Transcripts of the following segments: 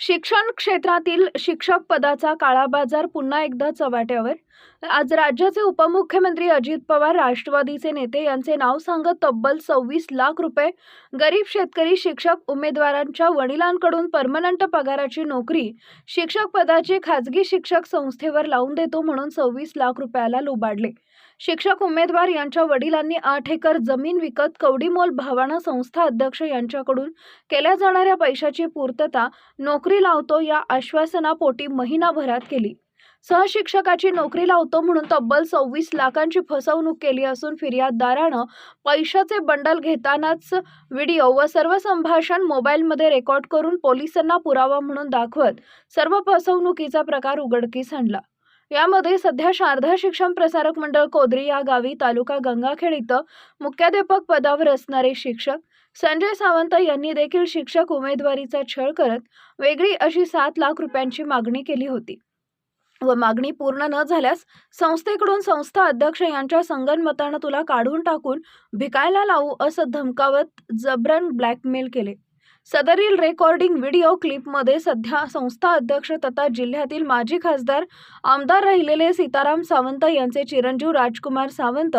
शिक्षण क्षेत्रातील शिक्षक पदाचा काळाबाजार पुन्हा एकदा चव्हाट्यावर. आज राज्याचे उपमुख्यमंत्री अजित पवार राष्ट्रवादीचे नेते यांचे नाव सांगत तब्बल सव्वीस लाख रुपये गरीब शेतकरी शिक्षक उमेदवारांच्या वडिलांकडून परमनंट पगाराची नोकरी शिक्षक पदाची खाजगी शिक्षक संस्थेवर लावून देतो म्हणून सव्वीस लाख रुपयाला लुबाडले. शिक्षक उमेदवार यांच्या वडिलांनी आठ एकर जमीन विकत कवडीमोल भावाना संस्था अध्यक्ष यांच्याकडून केल्या जाणाऱ्या पैशाची पूर्तता नोकरी लावतो या आश्वासनापोटी महिनाभरात केली. सहशिक्षकाची नोकरी लावतो म्हणून तब्बल सव्वीस लाखांची फसवणूक केली असून फिर्याददारानं पैशाचे बंडल घेतानाच व्हिडिओ व सर्व संभाषण मोबाईलमध्ये रेकॉर्ड करून पोलिसांना पुरावा म्हणून दाखवत सर्व फसवणुकीचा प्रकार उघडकीस आणला. यामध्ये सध्या शारदा शिक्षण प्रसारक मंडळ कोदरी या गावी तालुका गंगाखेड इथं मुख्याध्यापक पदावर असणारे शिक्षक संजय सावंत यांनी देखील शिक्षक उमेदवारीचा छळ करत वेगळी अशी सात लाख रुपयांची मागणी केली होती. व मागणी पूर्ण न झाल्यास संस्थेकडून संस्था अध्यक्ष यांच्या संगनमतानं तुला काढून टाकून भिकायला लावू असं धमकावत जबरन ब्लॅकमेल केले. सदरील रेकॉर्डिंग व्हिडिओ क्लिपमध्ये सध्या संस्था अध्यक्ष तथा जिल्ह्यातील माजी खासदार आमदार राहिलेले सीताराम सावंत यांचे चिरंजीव राजकुमार सावंत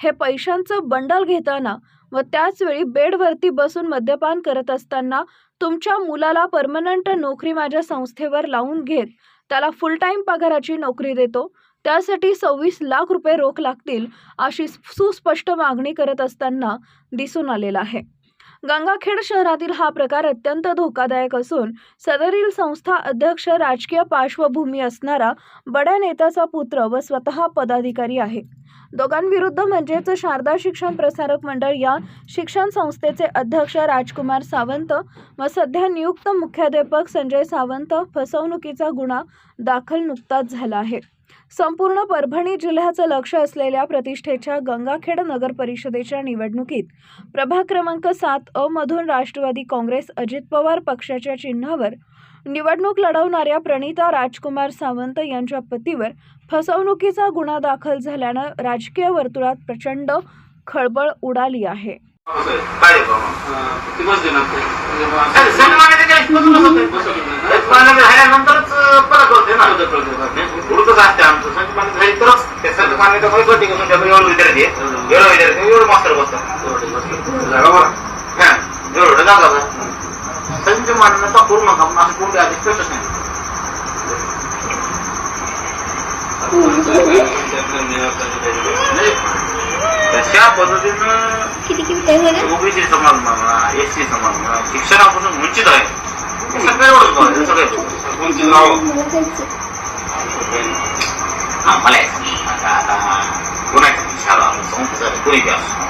हे पैशांचं बंडल घेताना व त्याचवेळी बेडवरती बसून मद्यपान करत असताना तुमच्या मुलाला परमनंट नोकरी माझ्या संस्थेवर लावून घेत त्याला फुल टाईम पगाराची नोकरी देतो त्यासाठी सव्वीस लाख रुपये रोख लागतील अशी सुस्पष्ट मागणी करत असताना दिसून आलेला आहे. गंगाखेड शहरातील हा प्रकार अत्यंत धोकादायक असून सदरील संस्था अध्यक्ष राजकीय पार्श्वभूमी असणारा बड्या नेत्याचा पुत्र व स्वतः पदाधिकारी आहे. दोघांविरुद्ध म्हणजेच शारदा शिक्षण प्रसारक मंडळ या शिक्षण संस्थेचे अध्यक्ष राजकुमार सावंत व सध्या नियुक्त मुख्याध्यापक संजय सावंत फसवणुकीचा गुन्हा दाखल नुकताच झाला आहे. संपूर्ण परभणी जिल्ह्याचं लक्ष असलेल्या प्रतिष्ठेच्या गंगाखेड नगर परिषदेच्या निवडणुकीत प्रभाग क्रमांक सात अ मधून राष्ट्रवादी काँग्रेस अजित पवार पक्षाच्या चिन्हावर निवडणूक लढवणाऱ्या प्रणिता राजकुमार सावंत यांच्या पतीवर फसवणुकीचा गुन्हा दाखल झाल्यानं राजकीय वर्तुळात प्रचंड खळबळ उडाली आहे. होते. ना? होते. पुढचंच असते आमचं सन्मानाचे झाले तरच ते सन्मानाचे काही कधी का तुमच्याकडे एवढं विचारायचे एवढं विचारायचे एवढं मास्तर बसतात एवढे. जागा. हा एवढं. संच मानण्याचा पूर्ण काम असं कोणते नाही पद्धतीनं किती किती काय झालं ओबीसी समाज म्हणा एससी समाज म्हणा शिक्षणापासून वंचित आहे हे सगळं คุณคือเราあんまり、なんか、あの、来ないかもしれない。そのことで来るんだよ。